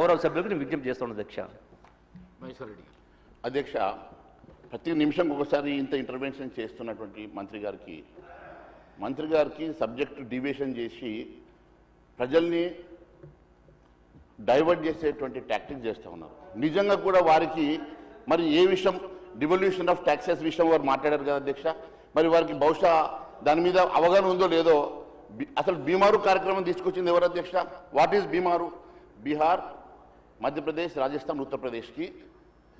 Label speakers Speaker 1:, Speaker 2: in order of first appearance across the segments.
Speaker 1: గౌరవ సభ్యులకు నేను విజ్ఞప్తి చేస్తున్నాను అధ్యక్ష.
Speaker 2: అధ్యక్ష ప్రతి నిమిషం ఒకసారి ఇంత ఇంటర్వెన్షన్ చేస్తున్నటువంటి మంత్రి గారికి మంత్రి గారికి సబ్జెక్టు డివియేషన్ చేసి ప్రజల్ని డైవర్ట్ చేసేటువంటి టాక్టిక్స్ చేస్తూ ఉన్నారు. నిజంగా కూడా వారికి మరి ఏ విషయం డివల్యూషన్ ఆఫ్ ట్యాక్సెస్ విషయం వారు మాట్లాడారు కదా అధ్యక్ష? మరి వారికి బహుశా దాని మీద అవగాహన ఉందో లేదో అసలు బీమారు కార్యక్రమం తీసుకొచ్చింది ఎవరు అధ్యక్ష? వాట్ ఈస్ బీమారు బీహార్ మధ్యప్రదేశ్ రాజస్థాన్ ఉత్తరప్రదేశ్కి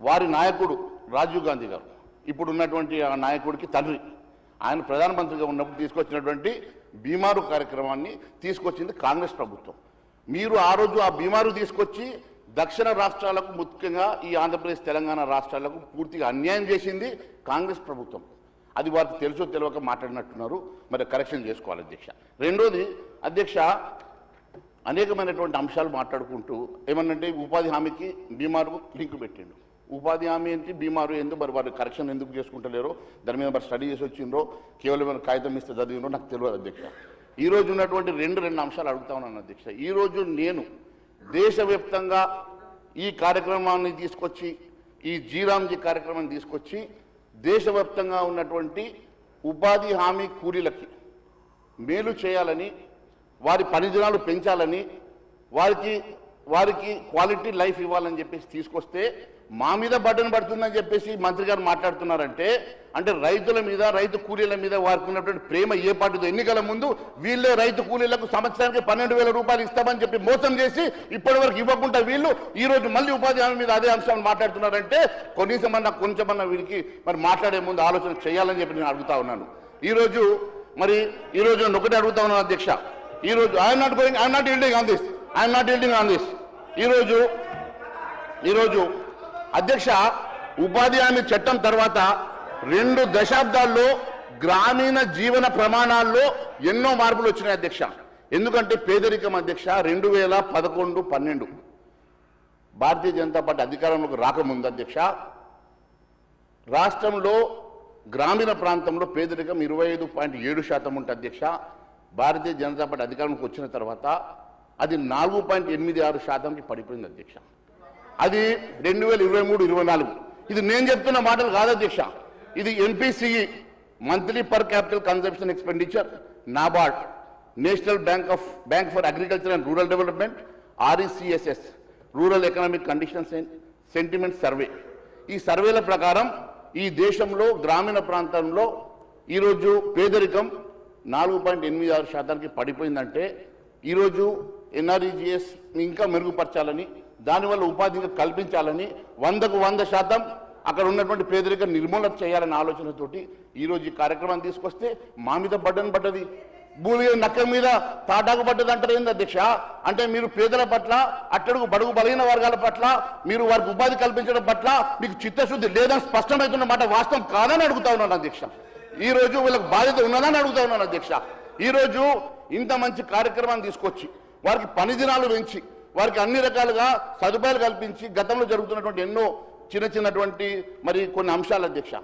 Speaker 2: వారి నాయకుడు రాజీవ్ గాంధీ గారు. ఇప్పుడు ఉన్నటువంటి ఆ నాయకుడికి తండ్రి. ఆయన ప్రధానమంత్రిగా ఉన్నప్పుడు తీసుకొచ్చినటువంటి బీమారు కార్యక్రమాన్ని తీసుకొచ్చింది కాంగ్రెస్ ప్రభుత్వం. మీరు ఆ రోజు ఆ బీమారు తీసుకొచ్చి దక్షిణ రాష్ట్రాలకు ముఖ్యంగా ఈ ఆంధ్రప్రదేశ్ తెలంగాణ రాష్ట్రాలకు పూర్తిగా అన్యాయం చేసింది కాంగ్రెస్ ప్రభుత్వం. అది వారికి తెలుసో తెలియక మాట్లాడినట్టున్నారు. మరి కరెక్షన్ చేసుకోవాలి అధ్యక్ష. రెండోది అధ్యక్ష అనేకమైనటువంటి అంశాలు మాట్లాడుకుంటూ ఏమన్నంటే ఉపాధి హామీకి బీమారు లింక్ పెట్టిండు. ఉపాధి హామీ ఏంటి? బీమారు ఎందుకు మరి వారు కరెక్షన్ ఎందుకు చేసుకుంటలేరో దాని మీద మరి స్టడీ చేసి వచ్చిండ్రో కేవలం కాగితం ఇస్తే చదివినో నాకు తెలియదు అధ్యక్ష. ఈ రోజు ఉన్నటువంటి రెండు రెండు అంశాలు అడుగుతా ఉన్నాను అధ్యక్ష. ఈ రోజు నేను దేశవ్యాప్తంగా ఈ కార్యక్రమాన్ని తీసుకొచ్చి ఈ జీరాంజీ కార్యక్రమాన్ని తీసుకొచ్చి దేశవ్యాప్తంగా ఉన్నటువంటి ఉపాధి హామీ కూలీలకి మేలు చేయాలని వారి పనిదినాలు పెంచాలని వారికి వారికి క్వాలిటీ లైఫ్ ఇవ్వాలని చెప్పేసి తీసుకొస్తే మా మీద బటన్ పడుతుందని చెప్పేసి మంత్రి గారు మాట్లాడుతున్నారంటే అంటే రైతుల మీద రైతు కూలీల మీద వారికి ఉన్నటువంటి ప్రేమ ఏ పాటిదో ఎన్నికల ముందు వీళ్ళే రైతు కూలీలకు సంవత్సరానికి పన్నెండు వేల రూపాయలు ఇస్తామని చెప్పి మోసం చేసి ఇప్పటి వరకు ఇవ్వకుండా వీళ్ళు ఈ రోజు మళ్ళీ ఉపాధి హామీ మీద అదే అంశాన్ని మాట్లాడుతున్నారంటే కొనీసమన్నా కొంచెమన్నా వీరికి మరి మాట్లాడే ముందు ఆలోచన చేయాలని చెప్పి నేను అడుగుతా ఉన్నాను. ఈరోజు మరి ఈ రోజు నేను ఒకటే అడుగుతా ఉన్నాను అధ్యక్ష. ఈ రోజు I'm not going I'm not yielding on this I'm not yielding on this ఈ రోజు ఈరోజు అధ్యక్ష ఉపాధి హామీ చట్టం తర్వాత రెండు దశాబ్దాల్లో గ్రామీణ జీవన ప్రమాణాల్లో ఎన్నో మార్పులు వచ్చినాయి అధ్యక్ష. ఎందుకంటే పేదరికం అధ్యక్ష రెండు వేల పదకొండు పన్నెండు. భారతీయ జనతా పార్టీ అధికారంలోకి రాకముందు అధ్యక్ష రాష్ట్రంలో గ్రామీణ ప్రాంతంలో పేదరికం ఇరవై ఐదు పాయింట్ ఏడు శాతం ఉంటుంది అధ్యక్ష భారతీయ జనతా పార్టీ అధికారంలోకి వచ్చిన తర్వాత అది నాలుగు పాయింట్ ఎనిమిది ఆరు శాతంకి పడిపోయింది అధ్యక్ష. అది రెండు వేల ఇరవై మూడు ఇరవై నాలుగు. ఇది నేను చెప్తున్న మాటలు కాదు అధ్యక్ష. ఇది MPCE monthly per capital consumption expenditure NABARD national bank of bank for agriculture and rural development RECSS rural economic conditions and sentiment survey. ఈ సర్వేల ప్రకారం ఈ దేశంలో గ్రామీణ ప్రాంతంలో ఈరోజు పేదరికం నాలుగు పాయింట్ ఎనిమిది ఆరు శాతానికి పడిపోయిందంటే ఈరోజు ఎన్ఆర్ఈజిఎస్ ఇంకా మెరుగుపరచాలని దానివల్ల ఉపాధి కల్పించాలని వందకు వంద శాతం అక్కడ ఉన్నటువంటి పేదరిక నిర్మూలన చేయాలనే ఆలోచనతోటి ఈరోజు ఈ కార్యక్రమాన్ని తీసుకొస్తే మా మీద బడ్డను పడ్డది. భూమి నక్క మీద తాటాకు పడ్డది అంటారు ఏంది అధ్యక్ష? అంటే మీరు పేదల పట్ల అట్టడుగు బడుగు బలహీన వర్గాల పట్ల మీరు వారికి ఉపాధి కల్పించడం పట్ల మీకు చిత్తశుద్ధి లేదని స్పష్టమవుతున్న మాట వాస్తవం కాదని అడుగుతా ఉన్నాను అధ్యక్ష. ఈ రోజు వీళ్ళకి బాధ్యత ఉన్నదని అడుగుతా ఉన్నాను అధ్యక్ష. ఈరోజు ఇంత మంచి కార్యక్రమాన్ని తీసుకొచ్చి వారికి పని దినాలు పెంచి వారికి అన్ని రకాలుగా సదుపాయాలు కల్పించి గతంలో జరుగుతున్నటువంటి ఎన్నో చిన్న చిన్నటువంటి మరి కొన్ని అంశాలు అధ్యక్ష.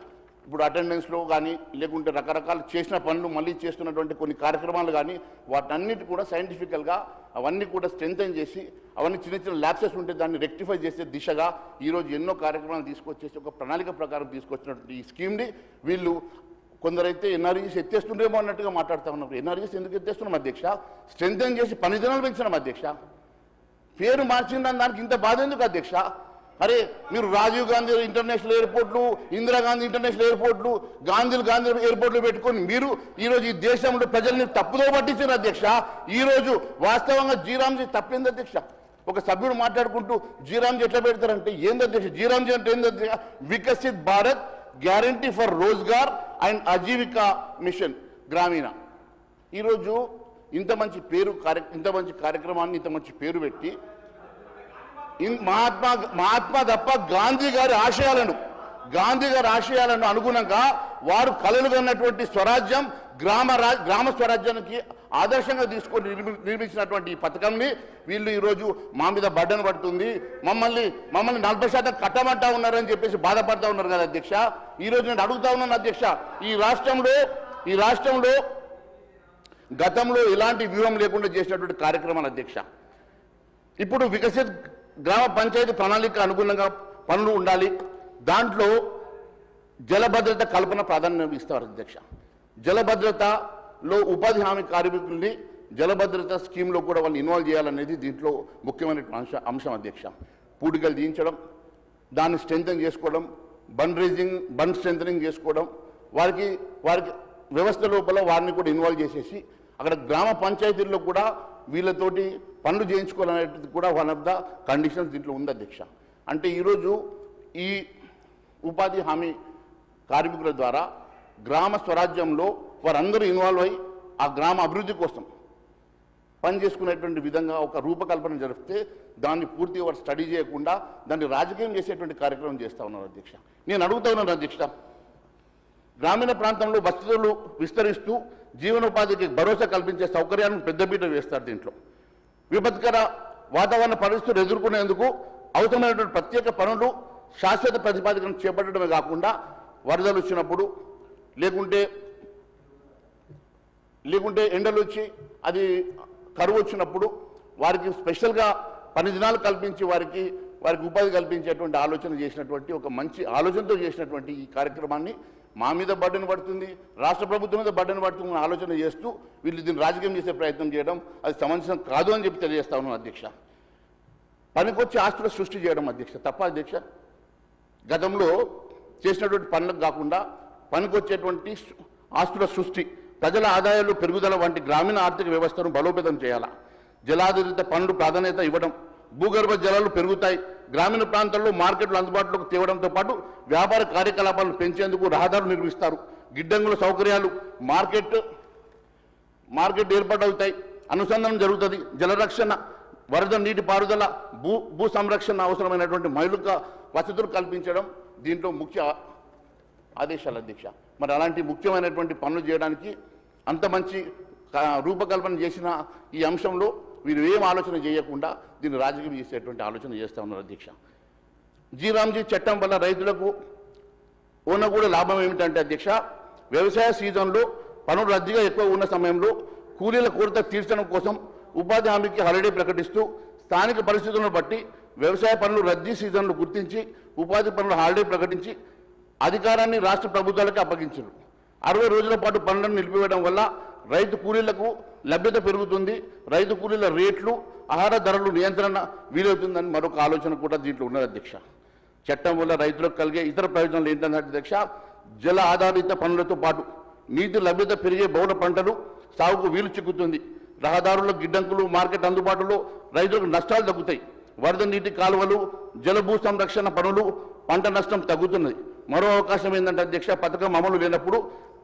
Speaker 2: ఇప్పుడు అటెండెన్స్లో కానీ లేకుంటే రకరకాల చేసిన పనులు మళ్ళీ చేస్తున్నటువంటి కొన్ని కార్యక్రమాలు కానీ వాటన్నిటి కూడా సైంటిఫికల్గా అవన్నీ కూడా స్ట్రెంగ్తన్ చేసి అవన్నీ చిన్న చిన్న ల్యాప్సెస్ ఉంటే దాన్ని రెక్టిఫై చేసే దిశగా ఈరోజు ఎన్నో కార్యక్రమాలు తీసుకొచ్చేసి ఒక ప్రణాళిక ప్రకారం తీసుకొచ్చినటువంటి ఈ స్కీమ్ని వీళ్ళు కొందరైతే ఎన్ఆర్జీస్ ఎత్తేస్తుండేమో అన్నట్టుగా మాట్లాడుతూ ఉన్నారు. ఎన్ఆర్జీస్ ఎందుకు ఎత్తేస్తున్నాం అధ్యక్ష? స్ట్రెంథన్ చేసి పని దినాలు పెంచినాం అధ్యక్ష? పేరు మార్చిన దానికి ఇంత బాధ ఎందుకు అధ్యక్ష? అరే మీరు రాజీవ్ గాంధీ ఇంటర్నేషనల్ ఎయిర్పోర్ట్లు ఇందిరాగాంధీ ఇంటర్నేషనల్ ఎయిర్పోర్ట్లు గాంధీ గాంధీ ఎయిర్పోర్ట్లు పెట్టుకొని మీరు ఈరోజు ఈ దేశంలో ప్రజల్ని తప్పుదో పట్టించారు అధ్యక్ష? ఈ రోజు వాస్తవంగా జీరాంజీ తప్పింది అధ్యక్ష? ఒక సభ్యుడు మాట్లాడుకుంటూ జీరాంజీ ఎట్లా పెడతారంటే ఏంది అధ్యక్ష? జీరాంజీ అంటే ఏంది అధ్యక్ష? Viksit Bharat guarantee for Rozgar and Ajeevika mission Grameen. ఈరోజు ఇంత మంచి పేరు కార్య ఇంత మంచి కార్యక్రమాన్ని ఇంత మంచి పేరు పెట్టి ఇన్- మహాత్మా మహాత్మా తప్ప గాంధీ గారి ఆశయాలను గాంధీ గారి ఆశయాలను అనుగుణంగా వారు కలలు కన్నటువంటి స్వరాజ్యం గ్రామ గ్రామ స్వరాజ్యానికి ఆదర్శంగా తీసుకొని నిర్మి- నిర్మించినటువంటి ఈ పథకంని వీళ్ళు ఈరోజు మా మీద బడ్డను పడుతుంది. మమ్మల్ని మమ్మల్ని నలభై శాతం కట్టమంటా ఉన్నారని చెప్పేసి బాధపడతా ఉన్నారు కదా అధ్యక్ష. ఈ రోజు నేను అడుగుతా ఉన్నాను అధ్యక్ష ఈ రాష్ట్రంలో ఈ రాష్ట్రంలో గతంలో ఎలాంటి వ్యూహం లేకుండా చేసినటువంటి కార్యక్రమాలు అధ్యక్ష. ఇప్పుడు వికసిత్ గ్రామ పంచాయతీ ప్రణాళిక అనుగుణంగా పనులు ఉండాలి. దాంట్లో జలభద్రత కల్పన ప్రాధాన్యం ఇస్తారు అధ్యక్ష. జలభద్రతలో ఉపాధి హామీ కార్మికుల్ని జలభద్రత స్కీమ్లో కూడా వాళ్ళు ఇన్వాల్వ్ చేయాలనేది దీంట్లో ముఖ్యమైన అంశం అధ్యక్ష. పూడికలు దించడం దాన్ని స్ట్రెంథన్ చేసుకోవడం బండ్ రేజింగ్ బండ్ స్ట్రెంథనింగ్ చేసుకోవడం వారికి వారికి వ్యవస్థ లోపల వారిని కూడా ఇన్వాల్వ్ చేసేసి అక్కడ గ్రామ పంచాయతీల్లో కూడా వీళ్ళతోటి పనులు చేయించుకోవాలనేది కూడా వన్ ఆఫ్ ద కండిషన్స్ దీంట్లో ఉంది అధ్యక్ష. అంటే ఈరోజు ఈ ఉపాధి హామీ కార్మికుల ద్వారా గ్రామ స్వరాజ్యంలో వారందరూ ఇన్వాల్వ్ అయ్యి ఆ గ్రామ అభివృద్ధి కోసం పనిచేసుకునేటువంటి విధంగా ఒక రూపకల్పన జరిపితే దాన్ని పూర్తిగా వాడు స్టడీ చేయకుండా దాన్ని రాజకీయం చేసేటువంటి కార్యక్రమం చేస్తా ఉన్నారు అధ్యక్ష. నేను అడుగుతా ఉన్నాను అధ్యక్ష. గ్రామీణ ప్రాంతంలో వసతులు విస్తరిస్తూ జీవనోపాధికి భరోసా కల్పించే సౌకర్యాలను పెద్దపీట వేస్తారు దీంట్లో. విపత్కర వాతావరణ పరిస్థితులు ఎదుర్కొనేందుకు అవసరమైనటువంటి ప్రత్యేక పనులు శాశ్వత ప్రతిపాదికను చేపట్టడమే కాకుండా వరదలు వచ్చినప్పుడు లేకుంటే లేకుంటే ఎండలు వచ్చి అది కరువు వచ్చినప్పుడు వారికి స్పెషల్గా పని దినాలు కల్పించి వారికి వారికి ఉపాధి కల్పించేటువంటి ఆలోచన చేసినటువంటి ఒక మంచి ఆలోచనతో చేసినటువంటి ఈ కార్యక్రమాన్ని మా మీద బడ్డను పడుతుంది రాష్ట్ర ప్రభుత్వం మీద బడ్డను పడుతుంది ఆలోచన చేస్తూ వీళ్ళు దీన్ని రాజకీయం చేసే ప్రయత్నం చేయడం అది సమంజసం కాదు అని చెప్పి తెలియజేస్తా ఉన్నాను అధ్యక్ష. పనికొచ్చి ఆస్తుల సృష్టి చేయడం అధ్యక్ష. తప్ప అధ్యక్ష గతంలో చేసినటువంటి పనులకు కాకుండా పనికొచ్చేటువంటి ఆస్తుల సృష్టి ప్రజల ఆదాయాలు పెరుగుదల వంటి గ్రామీణ ఆర్థిక వ్యవస్థను బలోపేతం చేయాలా? జలాధారిత పనులు ప్రాధాన్యత ఇవ్వడం భూగర్భ జలాలు పెరుగుతాయి గ్రామీణ ప్రాంతాల్లో మార్కెట్లు అందుబాటులోకి తేవడంతో పాటు వ్యాపార కార్యకలాపాలను పెంచేందుకు రహదారులు నిర్మిస్తారు. గిడ్డంగుల సౌకర్యాలు మార్కెట్ మార్కెట్ ఏర్పాటవుతాయి. అనుసంధానం జరుగుతుంది. జలరక్షణ వరద నీటి పారుదల భూ భూ సంరక్షణ అవసరమైనటువంటి మౌలిక వసతులు కల్పించడం దీంట్లో ముఖ్య ఆదేశాలు అధ్యక్ష. మరి అలాంటి ముఖ్యమైనటువంటి పనులు చేయడానికి అంత మంచి రూపకల్పన చేసిన ఈ అంశంలో వీరు ఏం ఆలోచన చేయకుండా దీన్ని రాజకీయం చేసేటువంటి ఆలోచన చేస్తూ ఉన్నారు అధ్యక్ష. జీరాంజీ చట్టం వల్ల రైతులకు ఉన్న కూడా లాభం ఏమిటంటే అధ్యక్ష వ్యవసాయ సీజన్లో పనులు రద్దీగా ఎక్కువ ఉన్న సమయంలో కూలీల కొరత తీర్చడం కోసం ఉపాధి హామీకి హాలిడే ప్రకటిస్తూ స్థానిక పరిస్థితులను బట్టి వ్యవసాయ పనులు రద్దీ సీజన్లు గుర్తించి ఉపాధి పనులు హాలిడే ప్రకటించి అధికారాన్ని రాష్ట్ర ప్రభుత్వాలకు అప్పగించారు. అరవై రోజుల పాటు పనులను నిలిపివేయడం వల్ల రైతు కూలీలకు లభ్యత పెరుగుతుంది రైతు కూలీల రేట్లు ఆహార ధరలు నియంత్రణ వీలవుతుందని మరొక ఆలోచన కూడా దీంట్లో ఉన్నది అధ్యక్ష. చట్టం వల్ల రైతులకు కలిగే ఇతర ప్రయోజనాలు ఏంటంటే అధ్యక్ష జల ఆధారిత పనులతో పాటు నీటి లభ్యత పెరిగే బౌల పంటలు సాగుకు వీలు చిక్కుతుంది. రహదారుల గిడ్డంకులు మార్కెట్ అందుబాటులో రైతులకు నష్టాలు తగ్గుతాయి. వరద నీటి కాలువలు జలభూ సంరక్షణ పనులు పంట నష్టం తగ్గుతున్నది. మరో అవకాశం ఏంటంటే అధ్యక్ష పథకం అమలు లేనప్పుడు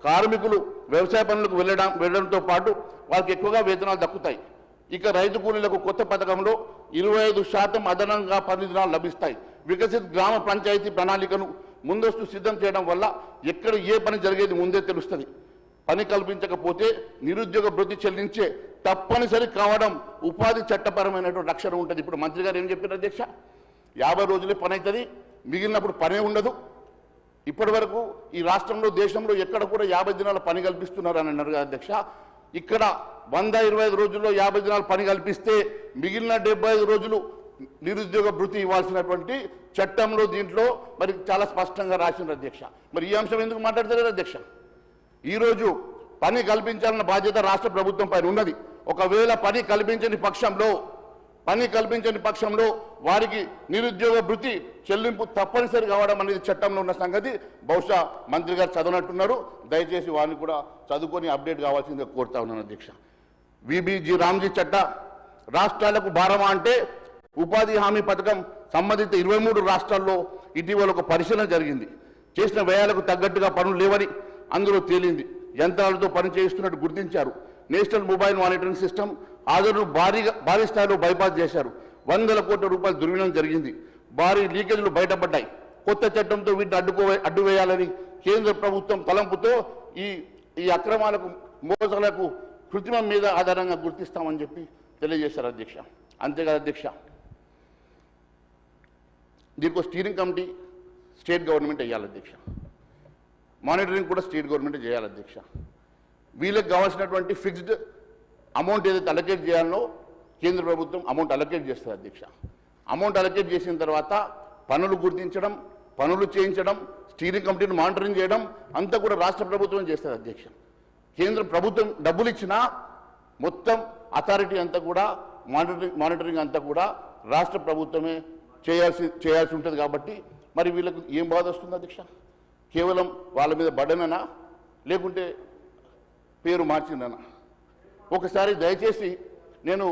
Speaker 2: కార్మికులు వ్యవసాయ పనులకు వెళ్ళడం వెళ్ళడంతో పాటు వారికి ఎక్కువగా వేతనాలు దక్కుతాయి. ఇక రైతు కూలీలకు కొత్త పథకంలో ఇరవై ఐదు శాతం అదనంగా పని దినాలు లభిస్తాయి. వికసిత్ గ్రామ పంచాయతీ ప్రణాళికను ముందస్తు సిద్ధం చేయడం వల్ల ఎక్కడ ఏ పని జరిగేది ముందే తెలుస్తుంది. పని కల్పించకపోతే నిరుద్యోగ భృతి చెల్లించే తప్పనిసరి కావడం ఉపాధి చట్టపరమైనటువంటి రక్షణ ఉంటుంది. ఇప్పుడు మంత్రి గారు ఏం చెప్పారు అధ్యక్ష? యాభై రోజులే పని అవుతుంది మిగిలినప్పుడు పనే ఉండదు. ఇప్పటి వరకు ఈ రాష్ట్రంలో దేశంలో ఎక్కడ కూడా యాభై దినాల పని కల్పిస్తున్నారు అని అన్నారు అధ్యక్ష. ఇక్కడ వంద ఇరవై ఐదు రోజుల్లో యాభై దినాలు పని కల్పిస్తే మిగిలిన డెబ్బై ఐదు రోజులు నిరుద్యోగ భృతి ఇవ్వాల్సినటువంటి చట్టంలో దీంట్లో మరి చాలా స్పష్టంగా రాసిన అధ్యక్ష. మరి ఈ అంశం ఎందుకు మాట్లాడతారు అధ్యక్ష? ఈరోజు పని కల్పించాలన్న బాధ్యత రాష్ట్ర ప్రభుత్వం పైన ఉన్నది. ఒకవేళ పని కల్పించని పక్షంలో పని కల్పించని పక్షంలో వారికి నిరుద్యోగ భృతి చెల్లింపు తప్పనిసరి కావడం అనేది చట్టంలో ఉన్న సంగతి. బహుశా మంత్రి గారు చదవనట్టున్నారు. దయచేసి వారిని కూడా చదువుకొని అప్డేట్ కావాల్సిందిగా కోరుతా ఉన్నాను అధ్యక్ష. విబిజి రామ్జీ చట్ట రాష్ట్రాలకు భారమా అంటే ఉపాధి హామీ పథకం సంబంధిత ఇరవై మూడు రాష్ట్రాల్లో ఇటీవల ఒక పరిశీలన జరిగింది. చేసిన వ్యయాలకు తగ్గట్టుగా పనులు లేవని అందులో తేలింది. యంత్రాలతో పని చేస్తున్నట్టు గుర్తించారు. నేషనల్ మొబైల్ మానిటరింగ్ సిస్టమ్ ఆధార్ను భారీగా భారీ స్థాయిలో బైపాస్ చేశారు. వందల కోట్ల రూపాయలు దుర్వినియోగం జరిగింది. భారీ లీకేజీలు బయటపడ్డాయి. కొత్త చట్టంతో వీటిని అడ్డుకో అడ్డు వేయాలని కేంద్ర ప్రభుత్వం తలంపుతో ఈ ఈ అక్రమాలకు మోసాలకు కృత్రిమం మీద ఆధారంగా గుర్తిస్తామని చెప్పి తెలియజేశారు అధ్యక్ష. అంతేకాదు అధ్యక్ష దీనికి స్టీరింగ్ కమిటీ స్టేట్ గవర్నమెంట్ వేయాలి అధ్యక్ష. మానిటరింగ్ కూడా స్టేట్ గవర్నమెంట్ చేయాలి అధ్యక్ష. వీళ్ళకి కావాల్సినటువంటి ఫిక్స్డ్ అమౌంట్ ఏదైతే అలకేట్ చేయాలో కేంద్ర ప్రభుత్వం అమౌంట్ అలకేట్ చేస్తుంది అధ్యక్ష. అమౌంట్ అలొకేట్ చేసిన తర్వాత పనులు గుర్తించడం పనులు చేయించడం స్టీరింగ్ కమిటీని మానిటరింగ్ చేయడం అంతా కూడా రాష్ట్ర ప్రభుత్వం చేస్తుంది అధ్యక్ష. కేంద్ర ప్రభుత్వం డబ్బులు ఇచ్చినా మొత్తం అథారిటీ అంతా కూడా మానిటరింగ్ మానిటరింగ్ అంతా కూడా రాష్ట్ర ప్రభుత్వమే చేయాల్సి చేయాల్సి ఉంటుంది కాబట్టి మరి వీళ్ళకు ఏం బాధ వస్తుంది అధ్యక్ష? కేవలం వాళ్ళ మీద బడననా? లేకుంటే పేరు మార్చిందనా? ఒకసారి దయచేసి నేను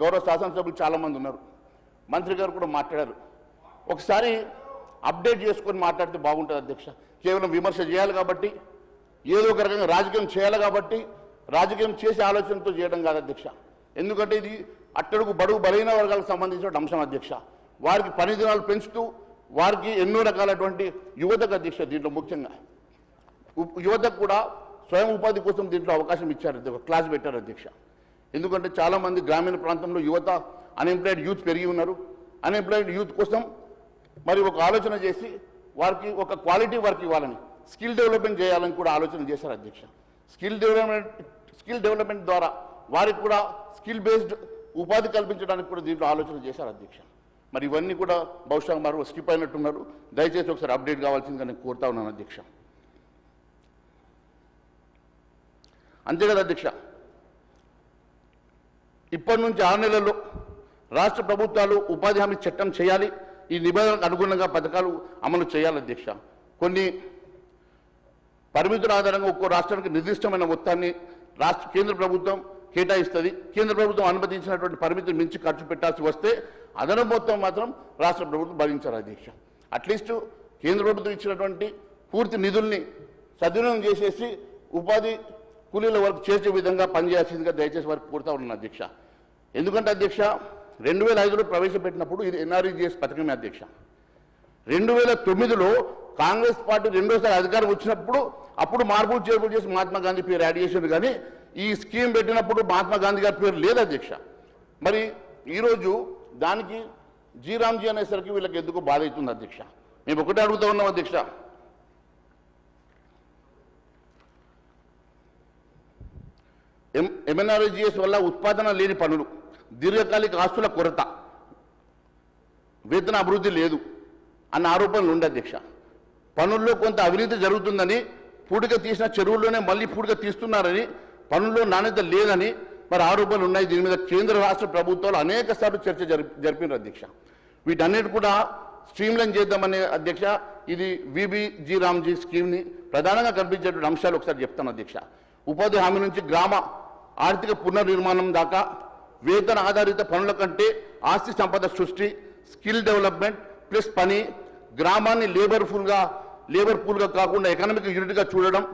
Speaker 2: గౌరవ శాసనసభ్యులు చాలామంది ఉన్నారు. మంత్రి గారు కూడా మాట్లాడారు. ఒకసారి అప్డేట్ చేసుకొని మాట్లాడితే బాగుంటుంది అధ్యక్ష. కేవలం విమర్శ చేయాలి కాబట్టి ఏదో ఒక రకంగా రాజకీయం చేయాలి కాబట్టి రాజకీయం చేసే ఆలోచనతో చేయడం కాదు అధ్యక్ష. ఎందుకంటే ఇది అట్టడుగు బడుగు బలహీన వర్గాలకు సంబంధించిన అంశం అధ్యక్ష. వారికి పని దినాలు పెంచుతూ వారికి ఎన్నో రకాలటువంటి యువతకు అధ్యక్ష దీంట్లో ముఖ్యంగా. యువతకు కూడా స్వయం ఉపాధి కోసం దీంట్లో అవకాశం ఇచ్చారు. ఒక క్లాస్ పెట్టారు అధ్యక్ష. ఎందుకంటే చాలామంది గ్రామీణ ప్రాంతంలో యువత అన్ఎంప్లాయిడ్ యూత్ పెరిగి ఉన్నారు. అన్ఎంప్లాయిడ్ యూత్ కోసం మరి ఒక ఆలోచన చేసి వారికి ఒక క్వాలిటీ వర్క్ ఇవ్వాలని స్కిల్ డెవలప్మెంట్ చేయాలని కూడా ఆలోచన చేశారు అధ్యక్ష. స్కిల్ డెవలప్మెంట్ స్కిల్ డెవలప్మెంట్ ద్వారా వారికి కూడా స్కిల్ బేస్డ్ ఉపాధి కల్పించడానికి కూడా దీంట్లో ఆలోచన చేశారు అధ్యక్ష. మరి ఇవన్నీ కూడా బహుశా మరో స్కిప్ అయినట్టున్నారు. దయచేసి ఒకసారి అప్డేట్ కావాల్సిందిగా నేను కోరుతా ఉన్నాను అధ్యక్ష. అంతే కదా అధ్యక్ష ఇప్పటి నుంచి ఆరు నెలల్లో రాష్ట్ర ప్రభుత్వాలు ఉపాధి హామీ చట్టం చేయాలి. ఈ నిబంధనలకు అనుగుణంగా పథకాలు అమలు చేయాలి అధ్యక్ష కొన్ని పరిమితుల ఆధారంగా ఒక్కో రాష్ట్రానికి నిర్దిష్టమైన మొత్తాన్ని రాష్ట్ర కేంద్ర ప్రభుత్వం కేటాయిస్తుంది. కేంద్ర ప్రభుత్వం అనుమతించినటువంటి పరిమితిని మించి ఖర్చు పెట్టాల్సి వస్తే అదనపు మొత్తం మాత్రం రాష్ట్ర ప్రభుత్వం భరించారు అధ్యక్ష అట్లీస్ట్ కేంద్ర ప్రభుత్వం ఇచ్చినటువంటి పూర్తి నిధుల్ని సద్వినియోగం చేసేసి ఉపాధి కూలీల వరకు చేసే విధంగా పనిచేయాల్సిందిగా దయచేసి వారికి కోరుతా ఉన్నాను అధ్యక్ష. ఎందుకంటే అధ్యక్ష రెండు వేల ఐదులో ప్రవేశపెట్టినప్పుడు ఇది ఎన్ఆర్ఈజిఎస్ పథకమే అధ్యక్ష. రెండు వేల తొమ్మిదిలో కాంగ్రెస్ పార్టీ రెండోసారి అధికారం వచ్చినప్పుడు అప్పుడు మార్పులు చేర్పులు చేసి మహాత్మా గాంధీ పేరు యాడ్ చేసింది కానీ ఈ స్కీమ్ పెట్టినప్పుడు మహాత్మా గాంధీ గారి పేరు లేదు అధ్యక్ష. మరి ఈరోజు దానికి జీరామ్జీ అనేసరికి వీళ్ళకి ఎందుకు బాధ అవుతుంది అధ్యక్ష? మేము ఒకటే అడుగుతా ఉన్నాం అధ్యక్ష. ఎం ఎంఎన్ఆర్జిఎస్ వల్ల ఉత్పాదన లేని పనులు దీర్ఘకాలిక ఆస్తుల కొరత వేతన అభివృద్ధి లేదు అన్న ఆరోపణలు ఉండే అధ్యక్ష. పనుల్లో కొంత అవినీతి జరుగుతుందని పూడిక తీసిన చెరువుల్లోనే మళ్ళీ పూడిక తీస్తున్నారని పనుల్లో నాణ్యత లేదని మరి ఆరోపణలు ఉన్నాయి. దీని మీద కేంద్ర రాష్ట్ర ప్రభుత్వాలు అనేక సార్లు చర్చ జరిపి జరిపినారు అధ్యక్ష. వీటన్నిటి కూడా స్ట్రీమ్లైన్ చేద్దామనే అధ్యక్ష ఇది విబిజీ రామ్జీ స్కీమ్ని ప్రధానంగా కనిపించేటువంటి అంశాలు ఒకసారి చెప్తాను అధ్యక్ష. ఉపాధి హామీ నుంచి గ్రామ ఆర్థిక పునర్నిర్మాణం దాకా వేతన ఆధారిత పనుల కంటే ఆస్తి సంపద సృష్టి స్కిల్ డెవలప్మెంట్ ప్లస్ పని గ్రామాన్ని లేబర్ఫుల్గా లేబర్ పూల్గా కాకుండా ఎకనామిక్ యూనిట్గా చూడడం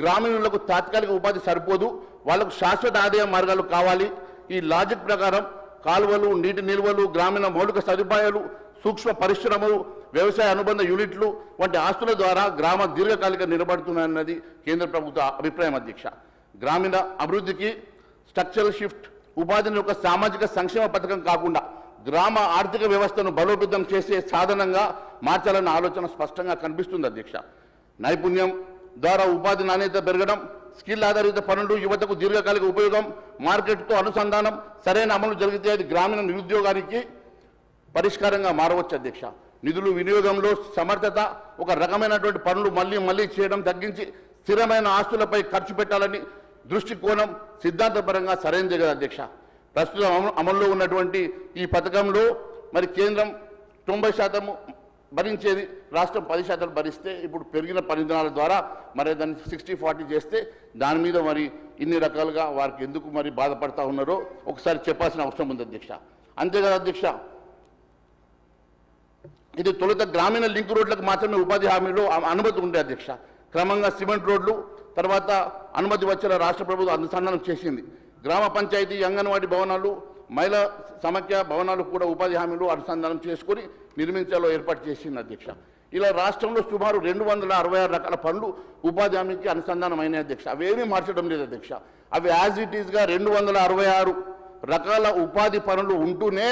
Speaker 2: గ్రామీణులకు తాత్కాలిక ఉపాధి సరిపోదు వాళ్ళకు శాశ్వత ఆదాయ మార్గాలు కావాలి. ఈ లాజిక్ ప్రకారం కాలువలు నీటి నిల్వలు గ్రామీణ మౌలిక సదుపాయాలు సూక్ష్మ పరిశ్రమలు వ్యవసాయ అనుబంధ యూనిట్లు వంటి ఆస్తుల ద్వారా గ్రామ దీర్ఘకాలిక నిలబడుతున్నాయన్నది కేంద్ర ప్రభుత్వ అభిప్రాయం అధ్యక్ష. గ్రామీణ అభివృద్ధికి స్ట్రక్చరల్ షిఫ్ట్ ఉపాధిని ఒక సామాజిక సంక్షేమ పథకం కాకుండా గ్రామ ఆర్థిక వ్యవస్థను బలోపేతం చేసే సాధనంగా మార్చాలన్న ఆలోచన స్పష్టంగా కనిపిస్తుంది అధ్యక్ష. నైపుణ్యం ద్వారా ఉపాధి నాణ్యత పెరగడం స్కిల్ ఆధారిత పనులు యువతకు దీర్ఘకాలిక ఉపయోగం మార్కెట్తో అనుసంధానం సరైన అమలు జరిగితే అది గ్రామీణ నిరుద్యోగానికి పరిష్కారంగా మారవచ్చు అధ్యక్ష. నిధులు వినియోగంలో సమర్థత ఒక రకమైనటువంటి పనులు మళ్ళీ మళ్ళీ చేయడం తగ్గించి స్థిరమైన ఆస్తులపై ఖర్చు పెట్టాలని దృష్టికోణం సిద్ధాంతపరంగా సరైనదే కదా అధ్యక్ష. ప్రస్తుతం అమలు అమల్లో ఉన్నటువంటి ఈ పథకంలో మరి కేంద్రం తొంభై శాతము భరించేది రాష్ట్రం పది శాతం భరిస్తే ఇప్పుడు పెరిగిన పరిధానాల ద్వారా మరి దాన్ని సిక్స్టీ ఫార్టీ చేస్తే దాని మీద మరి ఇన్ని రకాలుగా వారికి ఎందుకు మరి బాధపడతా ఉన్నారో ఒకసారి చెప్పాల్సిన అవసరం ఉంది అధ్యక్ష. అంతే కదా అధ్యక్ష? ఇది తొలుత గ్రామీణ లింక్ రోడ్లకు మాత్రమే ఉపాధి హామీలో అనుమతి ఉండే అధ్యక్ష. క్రమంగా సిమెంట్ రోడ్లు తర్వాత అనుమతి వచ్చిన రాష్ట్ర ప్రభుత్వం అనుసంధానం చేసింది. గ్రామ పంచాయతీ అంగన్వాడీ భవనాలు మహిళా సమాఖ్య భవనాలు కూడా ఉపాధి హామీలు అనుసంధానం చేసుకొని నిర్మించాలో ఏర్పాటు చేసింది అధ్యక్ష. ఇలా రాష్ట్రంలో సుమారు రెండు వందల అరవై ఆరు రకాల పనులు ఉపాధి హామీకి అనుసంధానం అయినాయి అధ్యక్ష. అవేమీ మార్చడం లేదు అధ్యక్ష. అవి యాజ్ ఇట్ ఈస్గా రెండు వందల అరవై ఆరు రకాల ఉపాధి పనులు ఉంటూనే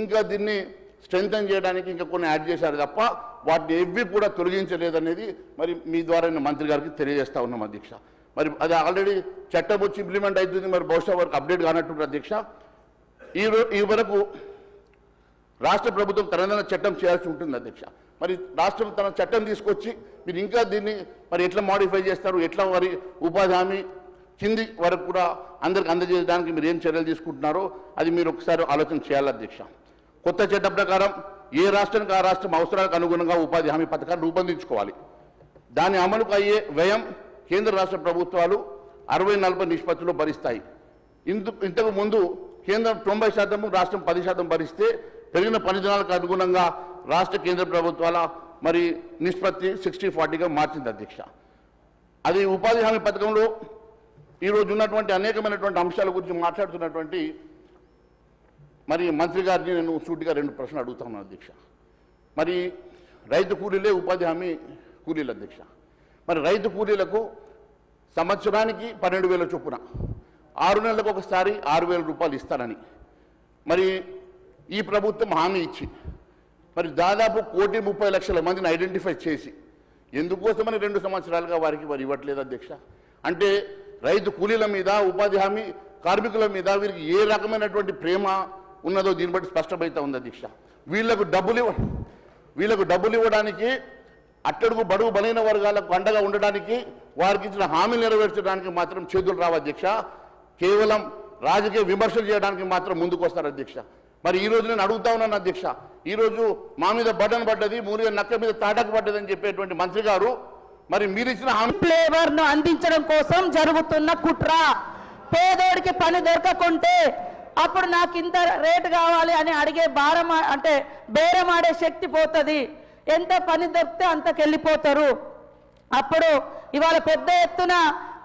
Speaker 2: ఇంకా దీన్ని స్ట్రెంగ్తన్ చేయడానికి ఇంకా కొన్ని యాడ్ చేశారు తప్ప వాటిని ఎవ్వి కూడా తొలగించలేదనేది మరి మీ ద్వారా నేను మంత్రి గారికి తెలియజేస్తా ఉన్నాం అధ్యక్ష. మరి అది ఆల్రెడీ చట్టం వచ్చి ఇంప్లిమెంట్ అవుతుంది మరి బహుశా వరకు అప్డేట్ కానట్టు అధ్యక్ష. ఈ ఈ వరకు రాష్ట్ర ప్రభుత్వం తనదైన చట్టం చేయాల్సి ఉంటుంది అధ్యక్ష. మరి రాష్ట్రం తన చట్టం తీసుకొచ్చి మీరు ఇంకా దీన్ని మరి ఎట్లా మాడిఫై చేస్తారు ఎట్లా మరి ఉపాధి హామీ కింది వరకు కూడా అందరికి అందజేయడానికి మీరు ఏం చర్యలు తీసుకుంటున్నారో అది మీరు ఒకసారి ఆలోచన చేయాలి అధ్యక్ష. కొత్త చట్టం ప్రకారం ఏ రాష్ట్రానికి ఆ రాష్ట్రం అవసరాలకు అనుగుణంగా ఉపాధి హామీ పథకాన్ని రూపొందించుకోవాలి. దాని అమలుకు అయ్యే వ్యయం కేంద్ర రాష్ట్ర ప్రభుత్వాలు అరవై నలభై నిష్పత్తిలో భరిస్తాయి. ఇందుకు ఇంతకు ముందు కేంద్రం తొంభై శాతం రాష్ట్రం పది శాతం భరిస్తే పెరిగిన పని అనుగుణంగా రాష్ట్ర కేంద్ర ప్రభుత్వాల మరి నిష్పత్తి సిక్స్టీ ఫార్టీగా మార్చింది అధ్యక్ష. అది ఉపాధి హామీ పథకంలో ఈరోజు ఉన్నటువంటి అనేకమైనటువంటి అంశాల గురించి మాట్లాడుతున్నటువంటి మరి మంత్రి గారిని నేను సూటిగా రెండు ప్రశ్నలు అడుగుతాను అధ్యక్ష. మరి రైతు కూలీలే ఉపాధి హామీ కూలీలు అధ్యక్ష. మరి రైతు కూలీలకు సంవత్సరానికి పన్నెండు వేల చొప్పున ఆరు నెలలకు ఒకసారి ఆరు వేల రూపాయలు ఇస్తారని మరి ఈ ప్రభుత్వం హామీ ఇచ్చి మరి దాదాపు కోటి ముప్పై లక్షల మందిని ఐడెంటిఫై చేసి ఎందుకోసమని రెండు సంవత్సరాలుగా వారికి వారు ఇవ్వట్లేదు అధ్యక్ష? అంటే రైతు కూలీల మీద ఉపాధి హామీ కార్మికుల మీద వీరికి ఏ రకమైనటువంటి ప్రేమ ఉన్నదో దీన్ని బట్టి స్పష్టమైతే ఉంది అధ్యక్ష వీళ్ళకు డబ్బులు ఇవ్వ వీళ్ళకు డబ్బులు ఇవ్వడానికి అట్టడుగు బడుగు బలైన వర్గాలకు అండగా ఉండడానికి వారికి ఇచ్చిన హామీలు నెరవేర్చడానికి మాత్రం చేతులు రావు అధ్యక్ష కేవలం రాజకీయ విమర్శలు చేయడానికి మాత్రం ముందుకు వస్తారు అధ్యక్ష మరి ఈ రోజు నేను అడుగుతా ఉన్నాను అధ్యక్ష ఈ రోజు మా మీద బటన్ పడ్డది మూలిగా నక్క మీద తాటకు పడ్డది అని చెప్పేటువంటి మంత్రి గారు మరి మీరు ఇచ్చిన హామీ
Speaker 3: ఫ్లేవర్ను అందించడం కోసం జరుగుతున్న కుట్ర. పేదోడికి పని దొరకకుంటే అప్పుడు నాకు ఇంత రేటు కావాలి అని అడిగే భారం అంటే బేరం ఆడే శక్తి పోతుంది. ఎంత పని దొరికితే అంతకెళ్ళిపోతారు. అప్పుడు ఇవాళ పెద్ద ఎత్తున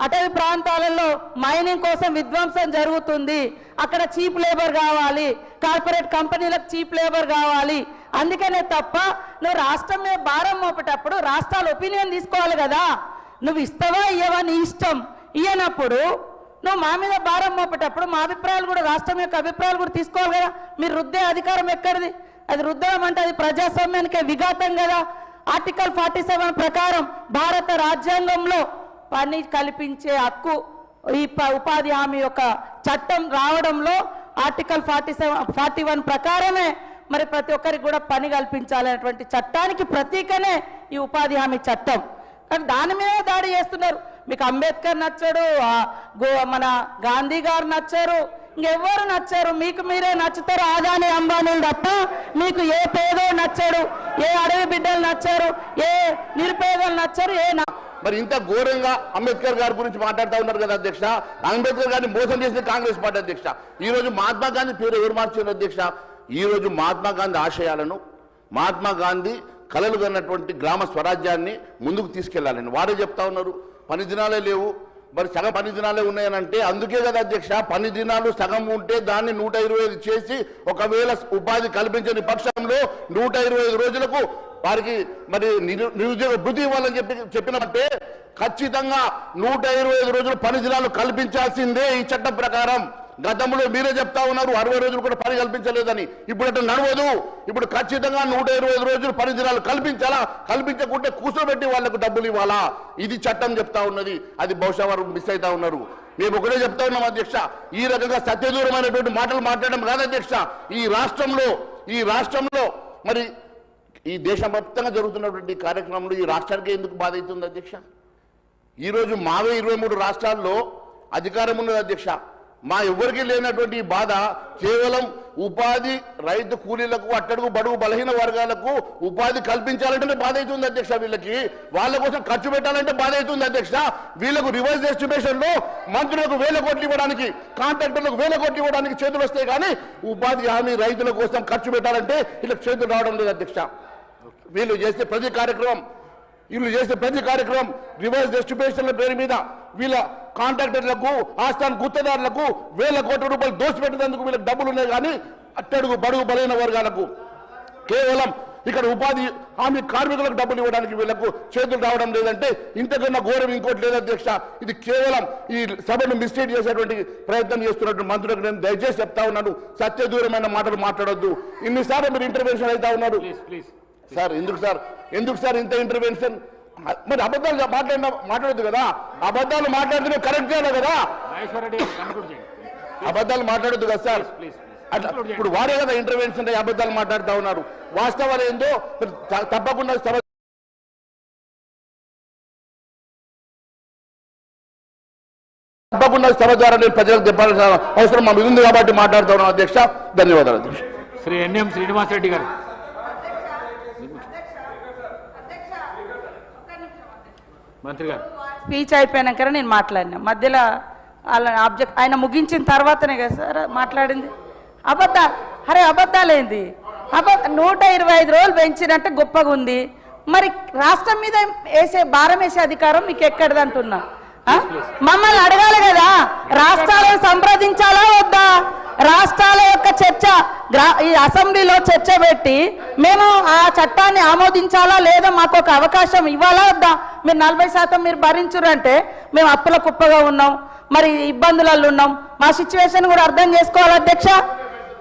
Speaker 3: అటవీ ప్రాంతాలలో మైనింగ్ కోసం విధ్వంసం జరుగుతుంది. అక్కడ చీప్ లేబర్ కావాలి కార్పొరేట్ కంపెనీలకు చీప్ లేబర్ కావాలి. అందుకనే తప్ప నువ్వు రాష్ట్రం మీద భారం మోపేటప్పుడు రాష్ట్రాలు ఒపీనియన్ తీసుకోవాలి కదా. నువ్వు ఇస్తావా ఇయ్యవా నీ ఇష్టం. ఇయ్యనప్పుడు నువ్వు మా మీద భారం మోపేటప్పుడు మా అభిప్రాయాలు కూడా రాష్ట్రం యొక్క అభిప్రాయాలు కూడా తీసుకోవాలి కదా. మీరు రుద్దే అధికారం ఎక్కడిది? అది రుద్దడం అంటే అది ప్రజాస్వామ్యానికే విఘాతం కదా. ఆర్టికల్ ఫార్టీ సెవెన్ ప్రకారం భారత రాజ్యాంగంలో పని కల్పించే హక్కు ఈ ఉపాధి హామీ యొక్క చట్టం రావడంలో article forty seven forty one ప్రకారమే మరి ప్రతి ఒక్కరికి కూడా పని కల్పించాలనేటువంటి చట్టానికి ప్రతీకనే ఈ ఉపాధి హామీ చట్టం. కానీ దాని మీద దాడి చేస్తున్నారు. మీకు అంబేద్కర్ నచ్చాడు గో మన గాంధీ గారు నచ్చారు ఇంకెవ్వరు నచ్చారు? మీకు మీరే నచ్చుతారు ఆదాని అంబానీలు తప్ప మీకు ఏ పేదో నచ్చాడు ఏ అడవి బిడ్డలు నచ్చారు ఏ నిరుపేదలు నచ్చారు ఏ నా-
Speaker 2: మరి ఇంత ఘోరంగా అంబేద్కర్ గారి గురించి మాట్లాడుతూ ఉన్నారు కదా అధ్యక్ష? అంబేద్కర్ గారిని మోసం చేసిన కాంగ్రెస్ పార్టీ అధ్యక్ష. ఈ రోజు మహాత్మా గాంధీ పేరు ఎవరు మార్చారు అధ్యక్ష? ఈ రోజు మహాత్మా గాంధీ ఆశయాలను మహాత్మా గాంధీ కలలు కన్నటువంటి గ్రామ స్వరాజ్యాన్ని ముందుకు తీసుకెళ్ళాలని వారే చెప్తా ఉన్నారు పని దినాలే లేవు. మరి సగం పని దినాలే ఉన్నాయని అంటే అందుకే కదా అధ్యక్ష పని దినాలు సగం ఉంటే దాన్ని నూట ఇరవై ఐదు చేసి ఒకవేళ ఉపాధి కల్పించని పక్షంలో నూట ఇరవై ఐదు రోజులకు వారికి మరి నిరు- నిరుద్యోగ భృతి ఇవ్వాలని చెప్పి చెప్పినట్టే ఖచ్చితంగా నూట ఇరవై ఐదు రోజులు పని దినాలు కల్పించాల్సిందే ఈ చట్టం ప్రకారం. గతంలో మీరే చెప్తా ఉన్నారు అరవై రోజులు కూడా పని కల్పించలేదని. ఇప్పుడు అట్లా నడవదు. ఇప్పుడు ఖచ్చితంగా నూట ఇరవై రోజులు పని దినాలు కల్పించాలా? కల్పించకుంటే కూర్చోబెట్టి వాళ్ళకు డబ్బులు ఇవ్వాలా? ఇది చట్టం చెప్తా ఉన్నది. అది బహుశా వారు మిస్ అవుతా ఉన్నారు. మేము ఒకటే చెప్తా ఉన్నాం అధ్యక్ష. ఈ రకంగా సత్యదూరమైనటువంటి మాటలు మాట్లాడడం కాదు అధ్యక్ష. ఈ రాష్ట్రంలో ఈ రాష్ట్రంలో మరి ఈ దేశవ్యాప్తంగా జరుగుతున్నటువంటి కార్యక్రమంలో ఈ రాష్ట్రానికి ఎందుకు బాధ అవుతుంది అధ్యక్ష? ఈరోజు మావే ఇరవై మూడు రాష్ట్రాల్లో అధికారం ఉన్నది అధ్యక్ష. మా ఎవరికి లేనటువంటి బాధ కేవలం ఉపాధి రైతు కూలీలకు అట్టడుగు బడుగు బలహీన వర్గాలకు ఉపాధి కల్పించాలంటే బాధ అవుతుంది అధ్యక్ష వీళ్ళకి. వాళ్ళ కోసం ఖర్చు పెట్టాలంటే బాధ అవుతుంది అధ్యక్ష. వీళ్ళకు రివర్స్ ఎస్టిమేషన్లో మంత్రులకు వేల కోట్లు ఇవ్వడానికి కాంట్రాక్టర్లకు వేల కోట్లు ఇవ్వడానికి చేతులు వస్తాయి కానీ ఉపాధి హామీ రైతుల కోసం ఖర్చు పెట్టాలంటే వీళ్ళకి చేతులు రావడం లేదు అధ్యక్ష. వీళ్ళు చేసే ప్రతి కార్యక్రమం వీళ్ళు చేసే ప్రతి కార్యక్రమం రివర్స్ ఎస్టిమేషన్ల పేరు మీద వీళ్ళ కాంట్రాక్టర్లకు ఆస్థాన్ గుత్తదారులకు వేల కోట్ల రూపాయలు దోచిపెట్టేందుకు వీళ్ళకి డబ్బులు ఉన్నాయి కానీ అట్టడుగు బడుగు బలైన వర్గాలకు. కేవలం ఇక్కడ ఉపాధి హామీ కార్మికులకు డబ్బులు ఇవ్వడానికి వీళ్ళకు చేతులు రావడం లేదంటే ఇంతకన్నా ఘోరం ఇంకోటి లేదు అధ్యక్ష. ఇది కేవలం ఈ సభను మిస్టేట్ చేసేటువంటి ప్రయత్నం చేస్తున్నటువంటి మంత్రులకు నేను దయచేసి చెప్తా ఉన్నాను. సత్యదూరమైన మాటలు మాట్లాడొద్దు. ఇన్నిసార్లు మీరు ఇంటర్వెన్షన్ అవుతా ఉన్నారు. సార్ ఎందుకు సార్? ఎందుకు సార్ ఇంత ఇంటర్వెన్షన్ మరి అబద్ధాలు మాట్లాడిన మాట్లాడద్దు కదా? అబద్ధాలు మాట్లాడితే కరెక్ట్ కదా?
Speaker 4: చేయండి.
Speaker 2: అబద్ధాలు మాట్లాడద్దు కదా సార్? అట్లా ఇప్పుడు వారే కదా ఇంటర్వెన్షన్ అబద్ధాలు మాట్లాడుతూ ఉన్నారు. వాస్తవాలు ఏందో తప్పకుండా సభ తప్పకుండా సభ ద్వారా నేను ప్రజలకు చెప్పాల్సిన అవసరం మా మీద ఉంది కాబట్టి మాట్లాడుతా ఉన్నాం అధ్యక్ష. ధన్యవాదాలు అధ్యక్ష.
Speaker 4: శ్రీ ఎన్ఎం శ్రీనివాసరెడ్డి గారు. మంత్రి గారు.
Speaker 3: స్పీచ్ అయిపోయినాక నేను మాట్లాడినా. మధ్యలో వాళ్ళ ఆబ్జెక్ట్ ఆయన ముగించిన తర్వాతనే కదా సార్ మాట్లాడింది. అబద్ధ అరే అబద్ధాలేంది అబద్ధ నూట ఇరవై ఐదు రోజులు పెంచినట్టే గొప్పగా ఉంది. మరి రాష్ట్రం మీద వేసే భారం వేసే అధికారం మీకు ఎక్కడిది అంటున్నా? మమ్మల్ని అడగాలి కదా. రాష్ట్రాలను సంప్రదించాలా వద్దా? రాష్ట్రాల యొక్క చర్చ గ్రా- ఈ అసెంబ్లీలో చర్చ పెట్టి మేము ఆ చట్టాన్ని ఆమోదించాలా లేదా మాకు ఒక అవకాశం ఇవ్వాలా వద్దా? మీరు నలభై శాతం మీరు భరించురంటే మేము అప్పుల కుప్పగా ఉన్నాం మరి ఇబ్బందులలో ఉన్నాం. మా సిచ్యువేషన్ కూడా అర్థం చేసుకోవాలి అధ్యక్ష?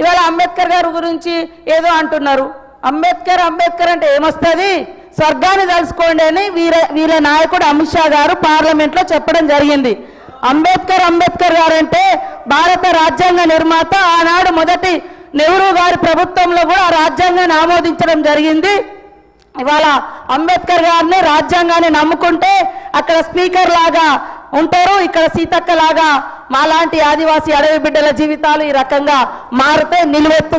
Speaker 3: ఇవాళ అంబేద్కర్ గారి గురించి ఏదో అంటున్నారు. అంబేద్కర్ అంబేద్కర్ అంటే ఏమొస్తుంది? స్వర్గాన్ని తలుసుకోండి అని వీర వీళ్ళ నాయకుడు అమిత్ షా గారు పార్లమెంట్లో చెప్పడం జరిగింది. అంబేద్కర్ అంబేద్కర్ గారు అంటే భారత రాజ్యాంగ నిర్మాత ఆనాడు మొదటి నెహ్రూ గారి ప్రభుత్వంలో కూడా ఆ రాజ్యాంగాన్ని ఆమోదించడం జరిగింది. ఇవాళ అంబేద్కర్ గారిని రాజ్యాంగాన్ని నమ్ముకుంటే అక్కడ స్పీకర్ లాగా ఉంటారు ఇక్కడ సీతక్క లాగా మాలాంటి ఆదివాసీ అడవి బిడ్డల జీవితాలు ఈ రకంగా మారితే నిలువెత్తు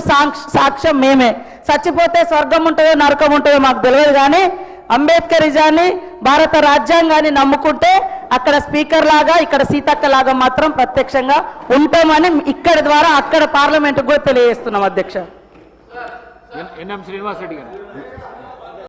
Speaker 3: సాక్ష్యం మేమే. చచ్చిపోతే స్వర్గం ఉంటుందో నరకం ఉంటుందో మాకు తెలియదు కానీ అంబేద్కరిజాన్ని భారత రాజ్యాంగాన్ని నమ్ముకుంటే అక్కడ స్పీకర్ లాగా ఇక్కడ సీతక్క లాగా మాత్రం ప్రత్యక్షంగా ఉంటామని ఇక్కడ ద్వారా అక్కడ పార్లమెంట్ కూడా తెలియజేస్తున్నాం అధ్యక్ష.
Speaker 4: ఎన్ఎం శ్రీనివాసరెడ్డి గారు.